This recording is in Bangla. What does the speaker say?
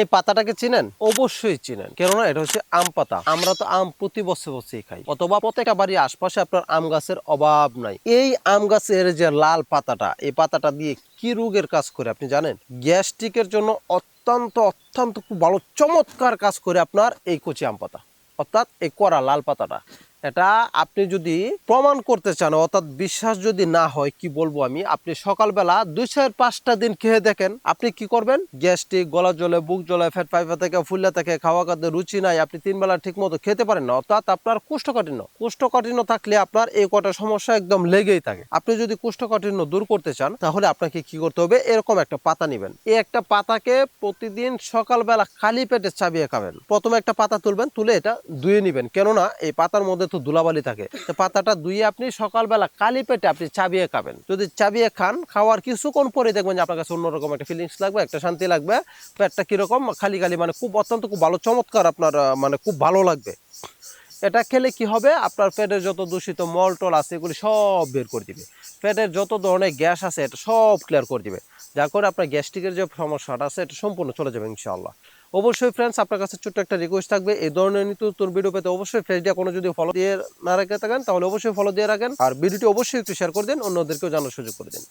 এই পাতাটাকে চিনেন? অবশ্যই চিনেন। কেননা এটা হচ্ছে আম পাতা। আমরা তো আম প্রতি বছর বছরই খাই। অথবা প্রত্যেকটা বাড়ির আশপাশে আপনার আম গাছের অভাব নাই। এই আম গাছের যে লাল পাতাটা, এই পাতাটা দিয়ে কি রোগের কাজ করে আপনি জানেন? গ্যাস্ট্রিকের জন্য অত্যন্ত অত্যন্ত খুব ভালো চমৎকার কাজ করে আপনার এই কচি আম পাতা। অর্থাৎ এই কড়া লাল পাতাটা। এটা আপনি যদি প্রমাণ করতে চান, অর্থাৎ বিশ্বাস যদি না হয়, কি বলব আমি? আপনি সকালবেলা দুই চার পাঁচটা দিন খেয়ে দেখেন, আপনি কি করবেন? গ্যাস্ট্রিক, গলা জলে বুক জলে ফ্যাট পাইপা থেকে ফুল্লা থেকে, খাওয়া খাতে রুচি নাই, আপনি তিন বেলা ঠিক মতো খেতে পারেন না। অর্থাৎ আপনার কোষ্ঠকাঠিন্য কোষ্ঠকাঠিন্য থাকলে আপনার এই কটা সমস্যা একদম লেগেই থাকে। আপনি যদি কোষ্ঠকাঠিন্য দূর করতে চান, তাহলে আপনাকে কি করতে হবে? এরকম একটা পাতা নেবেন। এই একটা পাতাকে প্রতিদিন সকালবেলা খালি পেটে চাবিয়ে খাবেন। প্রথমে একটা পাতা তুলবেন, তুলে এটা ধুয়ে নেবেন। কেননা, এই পাতার মধ্যে তো ধুলাবালি থাকে। পাতাটা ধুয়ে আপনি সকালবেলা কালি পেটে আপনি চাবিয়ে খাবেন। যদি চাবিয়ে খান, খাওয়ার কিছুক্ষণ পরে দেখবেন যে আপনার কাছে অন্যরকম একটা ফিলিংস লাগবে, একটা শান্তি লাগবে। পেটটা কীরকম? খালি খালি মানে খুব অত্যন্ত খুব ভালো, চমৎকার আপনার মানে খুব ভালো লাগবে। এটা খেলে কি হবে? আপনার পেটের যত দূষিত মল টল আছে, এগুলি সব বের করে দিবে। পেটের যত ধরনের গ্যাস আছে, এটা সব ক্লিয়ার করে দিবে। যা করে আপনার গ্যাস্ট্রিকের যে সমস্যাটা আছে, এটা সম্পূর্ণ চলে যাবে, ইনশাআল্লাহ। অবশ্যই ফ্রেন্ডস আপনার কাছে ছোট্ট একটা রিকোয়েস্ট থাকবে। এই ধরনের নিত্য নতুন ভিডিও পেতে অবশ্যই ফেসডিয়া কোনো যদি ফলো দিয়ে না রেখে থাকেন, তাহলে অবশ্যই ফলো দিয়ে রাখেন। আর ভিডিওটি অবশ্যই একটু শেয়ার করে দিন, অন্যদেরকেও জানার সুযোগ করে দিন।